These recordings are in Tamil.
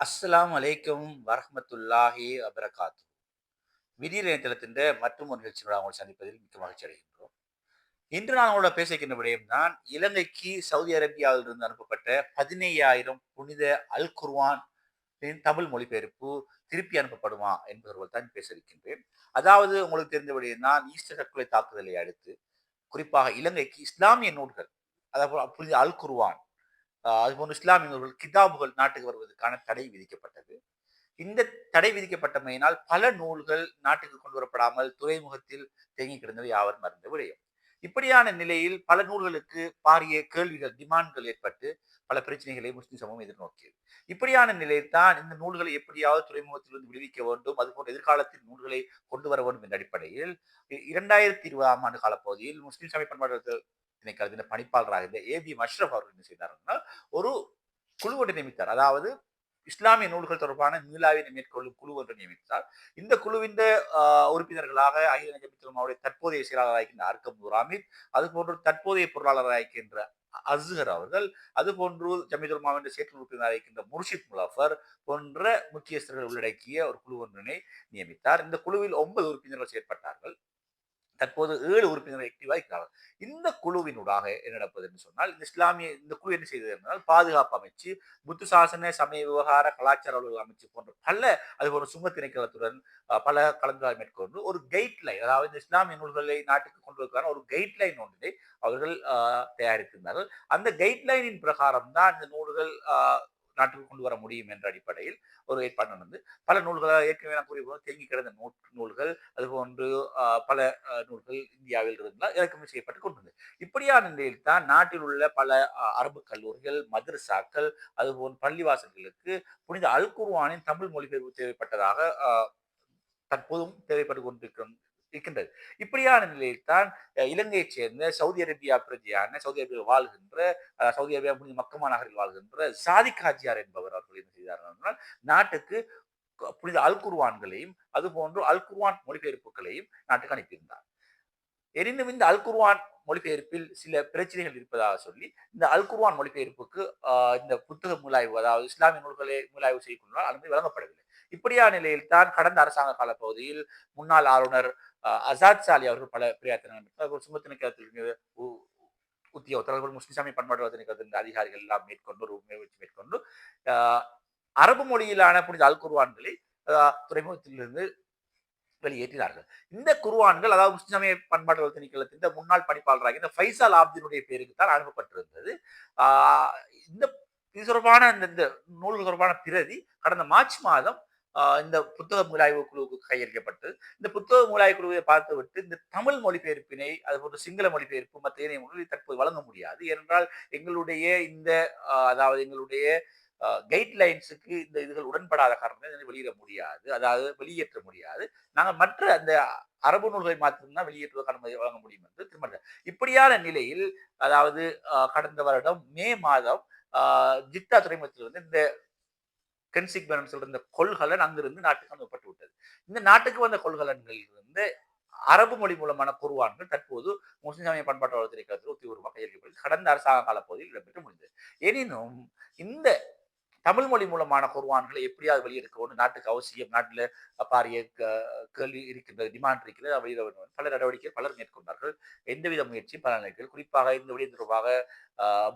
அஸ்ஸலாமு அலைக்கும் வரஹ்மத்துல்லாஹி வபரகாத்து. விடியல் மற்றும் ஒரு நிகழ்ச்சியோட அவங்களை சந்திப்பதில் மிக்க மகிழ்ச்சி அடைகின்றோம். இன்று நான் உங்களோட பேசிக்கின்ற விடயம் தான் இலங்கைக்கு சவுதி அரேபியாவிலிருந்து அனுப்பப்பட்ட பதினையாயிரம் புனித அல் குர்வான் தமிழ் மொழிபெயர்ப்பு திருப்பி அனுப்பப்படுமா என்பவர்கள் தான் பேச இருக்கின்றேன். அதாவது உங்களுக்கு தெரிந்த விடயம் தான் ஈஸ்டர் தற்கொலை தாக்குதலை அடுத்து குறிப்பாக இலங்கைக்கு இஸ்லாமிய நூல்கள் அதாவது புனித அல் குர்வான் அதுபோன்று இஸ்லாமியர்கள் கிதாபுகள் நாட்டுக்கு வருவதற்கான தடை விதிக்கப்பட்டது. இந்த தடை விதிக்கப்பட்டமையினால் பல நூல்கள் நாட்டுக்கு கொண்டு வரப்படாமல் துறைமுகத்தில் தேங்கி கிடந்தது யாவரும் அறிந்த விடயம். இப்படியான நிலையில் பல நூல்களுக்கு பாரிய கேள்விகள் டிமாண்ட்கள் ஏற்பட்டு பல பிரச்சனைகளை முஸ்லிம் சமூகம் எதிர்நோக்கியது. இப்படியான நிலையில் தான் இந்த நூல்களை எப்படியாவது துறைமுகத்திலிருந்து விடுவிக்க வேண்டும் அதுபோன்ற எதிர்காலத்தில் நூல்களை கொண்டு வர வேண்டும் என்ற அடிப்படையில் இரண்டாயிரத்தி இருபதாம் ஆண்டு காலப்பகுதியில் முஸ்லிம் சமய பண்பாட்டு திணைக்களத்தின் பணிப்பாளராக இருந்த ஏபி மஷ்ரப் அவர்கள் என்ன செய்தார்னா ஒரு குழு ஒன்றை நியமித்தார். அதாவது இஸ்லாமிய நூல்கள் தொடர்பான மீளாவினை மேற்கொள்ளும் குழு ஒன்று நியமித்தார். இந்த குழுவின் ஆஹ், உறுப்பினர்களாக அகில நஜமித்துலமாவுடைய தற்போதைய செயலாளராக இருக்கின்ற அர்க்கம் அது அதுபோன்று தற்போதைய பொருளாளராக இருக்கின்ற அசுகர் அவர்கள் அதுபோன்று ஜமிதுல்மாவின் சேற்று உறுப்பினராக இருக்கின்ற முர்ஷித் முலாஃபர் போன்ற முக்கியஸ்தர்கள் உள்ளடக்கிய ஒரு குழு ஒன்றினை நியமித்தார். இந்த குழுவில் ஒன்பது உறுப்பினர்கள் செயற்பட்டார்கள். தற்போது ஏழு உறுப்பினர்கள் ஆக்டிவாக இருக்கிறார்கள். இந்த குழுவினூடாக என்ன நடப்பது என்று சொன்னால் இந்த இஸ்லாமிய இந்த குழு என்ன செய்தது என்றால் பாதுகாப்பு அமைச்சு புத்து சாசன சமய விவகார கலாச்சார அலுவலக அமைச்சு போன்ற பல அதுபோன்ற சுங்க திணைக்களத்துடன் பல கலந்துரையாடல் மேற்கொண்டு ஒரு கைட்லைன் அதாவது இந்த இஸ்லாமிய நூல்களை நாட்டுக்கு கொண்டு வருவதற்கான ஒரு கைட்லைன் ஒன்றை அவர்கள் தயாரித்திருந்தார்கள். அந்த கைட்லைனின் பிரகாரம் தான் இந்த நூல்கள் நாட்டுக்கு கொண்டு வர முடியும் என்ற அடிப்படையில் ஒரு ஏற்பாடு நடந்து பல நூல்களாக ஏற்கனவே நான் கூறிய தேங்கி கிடந்த நூ நூல்கள் அதுபோன்று பல நூல்கள் இந்தியாவில் இருந்தால் இறக்குமதி செய்யப்பட்டு கொண்டிருந்தது இப்படியான நிலையில் தான் நாட்டில் உள்ள பல அரபு கல்லூரிகள் மதரசாக்கள் அதுபோன்று பள்ளிவாசல்களுக்கு புனித அல் குர்வானின் தமிழ் மொழிபெயர்ப்பு தேவைப்பட்டதாக தற்போதும் தேவைப்பட்டு கொண்டிருக்கும் இருக்கின்றது. இப்படியான நிலையில் தான் இலங்கையைச் சேர்ந்த சவுதி அரேபியா பிரஜையான சவுதி அரேபியா வாழ்கின்ற சவுதி அரேபியா புனித மக்கமா நகரில் வாழ்கின்ற சாதிக் ஹாஜியார் என்பவர் அவர்கள் என்ன செய்தார்கள் என்றால் நாட்டுக்கு புனித அல் குர்வான்களையும் அதுபோன்று அல் குர்வான் மொழிபெயர்ப்புகளையும் நாட்டுக்கு அனுப்பியிருந்தார். எனினும் இந்த அல் குர்வான் மொழிபெயர்ப்பில் சில பிரச்சனைகள் இருப்பதாக சொல்லி இந்த அல் குர்வான் மொழிபெயர்ப்புக்கு ஆஹ், இந்த புத்தக மூலாய்வு அதாவது இஸ்லாமிய நூல்களை மூலாய்வு செய்யக்கூடிய அனுமதி வழங்கப்படவில்லை. இப்படியான நிலையில் தான் கடந்த அரசாங்க காலப்பகுதியில் முன்னாள் ஆளுநர் அசாத் சாலி அவர்கள் பல பிரியாத்தினர் சுமத்தின கருத்து உத்தியோகத்தர்கள் முஸ்லிம் சமய பண்பாட்டு கருத்து அதிகாரிகள் எல்லாம் மேற்கொண்டு ஒரு முயற்சி மேற்கொண்டு அரபு மொழியிலான புனித அல் குருவான்களை துறைமுகத்திலிருந்து வெளியேற்றினார்கள். இந்த குருவான்கள் அதாவது முஸ்லிம் சமய பண்பாட்டு திணைக்களத்தின் இந்த முன்னாள் பணிப்பாளராக இந்த ஃபைசால் ஆப்தினுடைய பேருக்கு தான் அனுப்பப்பட்டிருந்தது. இந்த இது தொடர்பான இந்த இந்த நூல்கள் தொடர்பான பிரதி கடந்த மார்ச் மாதம் இந்த புத்தக மூலாய்வு குழுவுக்கு கையளிக்கப்பட்டு இந்த புத்தக மூலாய்வு குழுவை பார்த்துவிட்டு இந்த தமிழ் மொழிபெயர்ப்பினை அதுபோன்று சிங்கள மொழிபெயர்ப்பு மற்ற ஏனைய மொழி தற்போது வழங்க முடியாது. ஏனென்றால் எங்களுடைய இந்த அதாவது எங்களுடைய கைட்லைன்ஸுக்கு இந்த இதுகள் உடன்படாத காரணத்தை வெளியிட முடியாது. அதாவது வெளியேற்ற முடியாது. நாங்கள் மற்ற அந்த அரபு நூல்களை மாத்திரம்தான் வெளியேற்றுவதற்கு அனுமதி வழங்க முடியும் என்று திரும்ப இப்படியான நிலையில் அதாவது கடந்த வருடம் மே மாதம் ஜித்தா துறைமுகத்தில் வந்து இந்த கென்சிக் சொல்ற இந்த கொள்கலன் அங்கிருந்து நாட்டுக்கு அனுப்பப்பட்டு விட்டது. இந்த நாட்டுக்கு வந்த கொள்கலன்களில் இருந்து அரபு மொழி மூலமான குருவான்கள் தற்போது முஸ்லிம் சமய பண்பாட்டு வளர்த்திருக்கிறது உத்தியோகமாக கையளிக்கப்பட்டு கடந்த அரசாங்க கால பகுதியில் இடம்பெற்று முடிந்தது. எனினும் இந்த தமிழ் மொழி மூலமான குர்வான்களை எப்படியாவது வெளியெடுக்க வேண்டும் நாட்டுக்கு அவசியம். நாட்டில் பாரிய கேள்வி இருக்கின்ற டிமாண்ட் இருக்கிறது அவை பல நடவடிக்கைகள் பலர் மேற்கொண்டார்கள். எந்தவித முயற்சியும் பலனளிக்கல் குறிப்பாக இந்த விடயம் தொடர்பாக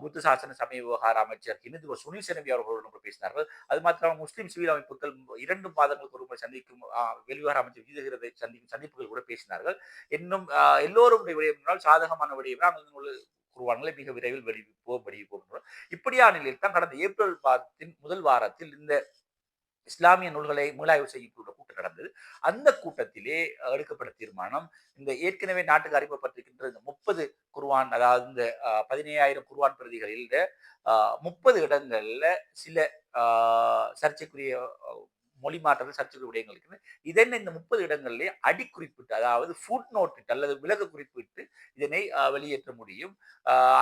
புத்த சாசன சமய விவகார அமைச்சர் இந்து சுனில் செனவி அவர்களுடன் பேசினார்கள். அது மாத்திரம் முஸ்லீம் சிவில் அமைப்புகள் இரண்டு மாதங்களுக்கு ஒரு முறை சந்திக்கும் வெளிவிவகார அமைச்சர் விஜயகிரதை சந்திக்கும் சந்திப்புகள் கூட பேசினார்கள். இன்னும் ஆஹ், எல்லோரும் விடயம் என்றால் சாதகமான விடயம் நாங்கள் உருவானங்களை குருவான்களை மிக விரைவில் வெளியிப்போம் வெளியிப்போம் இப்படியான நிலையில் தான் கடந்த ஏப்ரல் மாதத்தின் முதல் வாரத்தில் இந்த இஸ்லாமிய நூல்களை மீளாய்வு செய்யக்கூடிய கூட்டம் நடந்தது. அந்த கூட்டத்திலே எடுக்கப்பட்ட தீர்மானம் இந்த ஏற்கனவே நாட்டுக்கு அறிமுகப்பட்டிருக்கின்ற இந்த முப்பது குர்வான் அதாவது இந்த பதினேழாயிரம் குர்ஆன் பிரதிகளில் முப்பது இடங்கள்ல சில சர்ச்சைக்குரிய மொழி மாற்றங்கள் சர்ச்சைக்குரிய விடயங்கள் இருக்குது இதனை இந்த முப்பது இடங்களிலே அடிக்குறிப்பிட்டு அதாவது ஃபுட் நோட்டு அல்லது விலக குறிப்பிட்டு இதனை வெளியேற்ற முடியும்.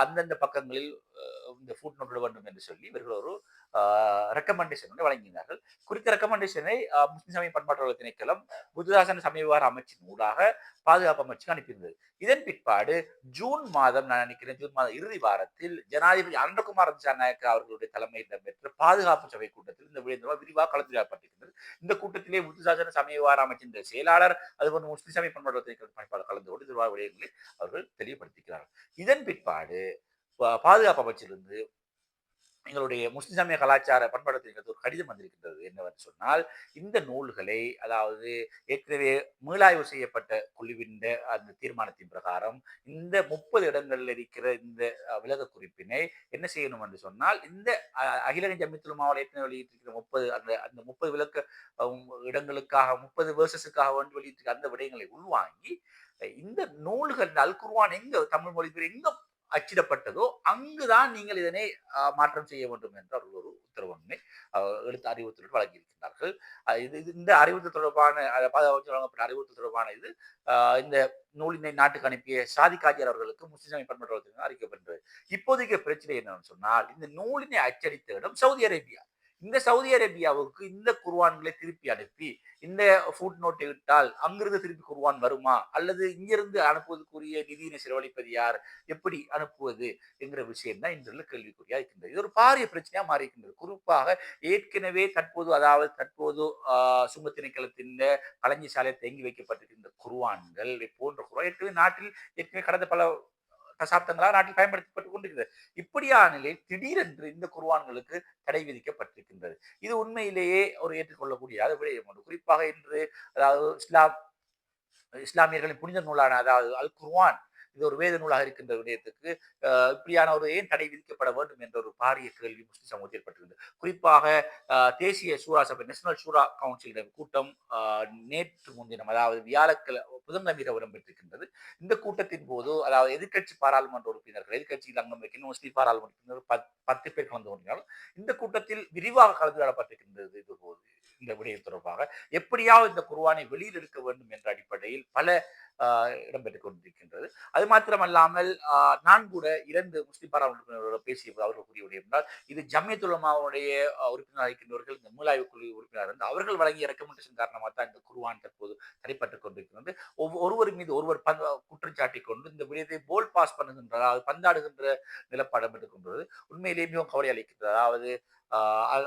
அந்தந்த பக்கங்களில் இந்த ஃபுட் நோட் வேண்டும் என்று சொல்லி இவர்கள் ஒரு ரெக்கமெண்டேஷன் வழங்கினார்கள். குறித்த ரெக்கமெண்டேஷனை முஸ்லிம் சமய பண்பாட்டாளர் திணைக்களம் புத்ததாசன சமய விவகார அமைச்சின் ஊடாக பாதுகாப்பு அமைச்சுக்கு அனுப்பியிருந்தது. இதன் பிற்பாடு ஜூன் மாதம் நான் நினைக்கிறேன் ஜூன் மாதம் இறுதி வாரத்தில் ஜனாதிபதி அனந்தகுமார் ஜனநாயக் அவர்களுடைய தலைமையில் இடம்பெற்ற பாதுகாப்பு சபை கூட்டத்தில் இந்த விழுந்தவா விரிவாக கலந்துரையாடப்பட்டிருக்கிறது. இந்த கூட்டத்திலே முத்துசாசன சமய விவகார அமைச்சின் செயலாளர் அதுபோன்று முஸ்லிம் சமய பண்பாட்டு திணைக்கள பணிப்பாளர் கலந்து கொண்டு விடயங்களை அவர்கள் தெளிவுபடுத்திக்கிறார்கள். இதன் பிற்பாடு பா- பாதுகாப்பு அமைச்சிலிருந்து எங்களுடைய முஸ்லிம் சமய கலாச்சார பண்பாடத்திற்கு ஒரு கடிதம் வந்திருக்கின்றது என்னவென்று சொன்னால் இந்த நூல்களை அதாவது ஏற்கனவே மீளாய்வு செய்யப்பட்ட குழுவின் அந்த தீர்மானத்தின் பிரகாரம் இந்த முப்பது இடங்களில் இருக்கிற இந்த விலக குறிப்பினை என்ன செய்யணும் என்று சொன்னால் இந்த அஹ், அகில ஜமித்துல் மாவட்ட ஏற்கனவே வெளியிட்டிருக்கிற முப்பது அந்த அந்த முப்பது விளக்க இடங்களுக்காக முப்பது வேர்சஸுக்காக வந்து வெளியிட்டிருக்கிற அந்த விடயங்களை உள்வாங்கி இந்த நூல்கள் இந்த அல் குர்ஆன் எங்க தமிழ் மொழி எங்க அச்சிடப்பட்டதோ அங்குதான் நீங்கள் இதனை மாற்றம் செய்ய வேண்டும் என்ற ஒரு ஒரு உத்தரவொன்றை எழுத்து அறிவுறுத்தல் வழங்கியிருக்கிறார்கள் இது இந்த அறிவுறுத்தல் தொடர்பான பாதுகாப்பு வழங்கப்பட்ட அறிவுறுத்தல் தொடர்பான இது இந்த நூலினை நாட்டுக்கு அனுப்பிய சாதி காஜியர் அவர்களுக்கு முஸ்லிம் சமய பண்பாட்டு இப்போதைக்கு பிரச்சனை என்னன்னு சொன்னால் இந்த நூலினை அச்சடித்த இடம் சவுதி அரேபியா. இந்த சவுதி அரேபியாவுக்கு இந்த குர்வான்களை திருப்பி அனுப்பி இந்த ஃபுட் நோட்டை விட்டால் அங்கிருந்து திருப்பி குர்வான் வருமா? அல்லது இங்கிருந்து அனுப்புவதற்குரிய நிதியினை செலவழிப்பது யார்? எப்படி அனுப்புவது? என்கிற விஷயம் தான் இன்றுள்ள கேள்விக்குறியா இருக்கின்றது. இது ஒரு பாரிய பிரச்சனையா மாறி இருக்கின்றது. குறிப்பாக ஏற்கனவே தற்போது அதாவது தற்போது ஆஹ், சுங்க திணைக்களத்தின் கலைஞர் சாலையில் தேங்கி வைக்கப்பட்டிருக்கின்ற குர்வான்கள் போன்ற குர்ஆன் ஏற்கனவே நாட்டில் ஏற்கனவே கடந்த பல தசாப்தங்களாக நாட்டில் பயன்படுத்தப்பட்டு கொண்டிருக்கிறது. இப்படியான நிலையில் திடீரென்று இந்த குர்வான்களுக்கு தடை விதிக்கப்பட்டிருக்கின்றது. இது உண்மையிலேயே ஒரு ஏற்றுக்கொள்ளக்கூடிய விடயம் ஒன்று. குறிப்பாக இன்று அதாவது இஸ்லாம் இஸ்லாமியர்களின் புனித நூலான அதாவது அல் குர்வான் இது ஒரு வேத நூலாக இருக்கின்ற விடயத்துக்கு இப்படியான ஒரு ஏன் தடை விதிக்கப்பட வேண்டும் என்ற ஒரு பாரிய கேள்வி முஸ்லிம் சமூகத்தில் ஏற்பட்டிருந்தது குறிப்பாக தேசிய சூரா சபை நேஷனல் சூரா கவுன்சிலிடம் கூட்டம் நேற்று முன்தினம் அதாவது வியாழக்கிழமை புதன்கிழமை இடம்பெற்றிருக்கின்றது. இந்த கூட்டத்தின் போது அதாவது எதிர்க்கட்சி பாராளுமன்ற உறுப்பினர்கள் எதிர்கட்சியில் அங்கம் வைக்கணும் முஸ்லீம் பாராளுமன்ற உறுப்பினர் பத்து பேர் கலந்து கொண்டாலும் இந்த கூட்டத்தில் விரிவாக கலந்துரையாடப்பட்டிருக்கின்றது இது போது இந்த விடயம் தொடர்பாக. எப்படியாவது இந்த குருவானை வெளியில் எடுக்க வேண்டும் என்ற அடிப்படையில் பல இடம்பெற்றுக் கொண்டிருக்கின்றது அது மாத்திரமல்லாமல் நான் கூட இரண்டு முஸ்லிம் பாராளுமன்ற உறுப்பினர்களோட பேசிய அவர்கள் கூறிய என்றால் இது ஜம்மியத்துலமாவுடைய உறுப்பினர் இருக்கின்றவர்கள் இந்த மூலாய்வு குழு உறுப்பினர் இருந்து அவர்கள் வழங்கிய ரெக்கமெண்டேஷன் காரணமாக தான் இந்த குருவான் தற்போது தடைப்பட்டுக் கொண்டிருக்கிறது ஒவ்வொரு ஒருவர் மீது ஒருவர் பந்த குற்றச்சாட்டி கொண்டு இந்த விடயத்தை போல் பாஸ் பண்ணுகின்ற அதாவது பந்தாடுகின்ற நிலப்பாடம் பெற்றுக் கொண்டது உண்மையிலேயே மிகவும் கவலை அளிக்கின்றது அதாவது ஆஹ்,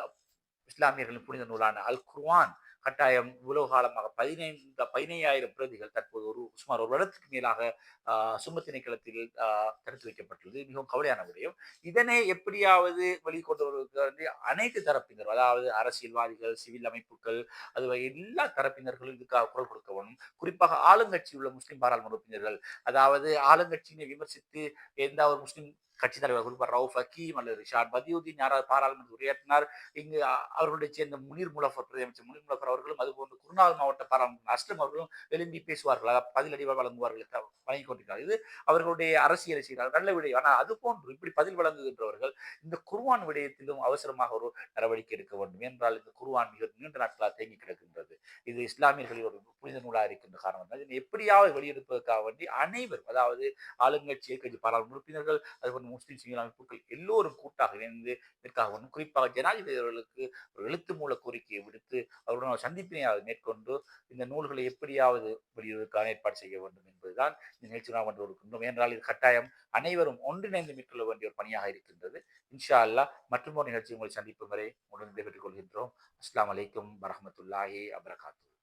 இஸ்லாமியர்களின் புனித நூலான அல் குர்வான் கட்டாயம் இவ்வளவு காலமாக பதினைந்து பதினையாயிரம் பிரதிகள் தற்போது ஒரு சுமார் ஒரு வருடத்துக்கு மேலாக ஆஹ், திணைக்களத்தில் தடுத்து வைக்கப்பட்டுள்ளது. மிகவும் கவலையான விடயம். இதனை எப்படியாவது வெளிக்கொண்டு வருவதற்கு வந்து அனைத்து தரப்பினர் அதாவது அரசியல்வாதிகள் சிவில் அமைப்புகள் அது எல்லா தரப்பினர்களும் இதுக்காக குரல் கொடுக்க வேணும். குறிப்பாக ஆளுங்கட்சி உள்ள முஸ்லிம் பாராளுமன்ற உறுப்பினர்கள் அதாவது ஆளுங்கட்சியினை விமர்சித்து எந்த ஒரு முஸ்லிம் கட்சி தலைவர் குறிப்பாக ரவுஃப் ஹக்கீம் அல்லது ரிஷாட் பதியுதீன் யாராவது பாராளுமன்ற உரையாற்றினார். இங்கு அவர்களுடைய சேர்ந்த முனீர் முலஃபர் பிரதமர் முனீர் முலஃபர் அவர்களும் அதுபோன்று குருநாள் மாவட்ட பாராளுமன்ற அஸ்லம் அவர்களும் எழும்பி பேசுவார்கள். அதாவது பதிலடி வழங்குவார்கள் வழங்கி கொண்டிருக்கிறார். இது அவர்களுடைய அரசியலை செய்கிறார். நல்ல விடயம் ஆனால் அது போன்று இப்படி பதில் வழங்குகின்றவர்கள் இந்த குர்வான் விடயத்திலும் அவசரமாக ஒரு நடவடிக்கை எடுக்க வேண்டும். என்றால் இந்த குருவான் மிக நீண்ட நாட்களாக தேங்கி கிடக்கின்றது. இது இஸ்லாமியர்களின் ஒரு புனித நூலாக இருக்கின்ற காரணம் இதனை எப்படியாவது வெளியெடுப்பதற்காக வேண்டி அனைவரும் அதாவது ஆளுங்கட்சி கட்சி பாராளுமன்ற உறுப்பினர்கள் அதுபோன்ற முஸ்லீம் சிங்கள அமைப்புகள் எல்லோரும் கூட்டாக இணைந்து இதற்காக வேண்டும் குறிப்பாக ஜனாதிபதி அவர்களுக்கு ஒரு எழுத்து மூல கோரிக்கையை விடுத்து அவருடன் ஒரு சந்திப்பினையாவது மேற்கொண்டு இந்த நூல்களை எப்படியாவது வெளியிடுவதற்கான ஏற்பாடு செய்ய வேண்டும் என்பதுதான் இந்த நிகழ்ச்சி நாம் கொண்டு இருக்கின்றோம் என்றால் இது கட்டாயம் அனைவரும் ஒன்றிணைந்து மேற்கொள்ள வேண்டிய ஒரு பணியாக இருக்கின்றது. இன்ஷா அல்லாஹ் மற்றும் ஒரு நிகழ்ச்சி உங்களை சந்திப்பு வரை உடன் விடைபெற்றுக் கொள்கின்றோம். அஸ்லாம் வலைக்கம் வரஹ்மத்துல்லாஹி அபரகாத்து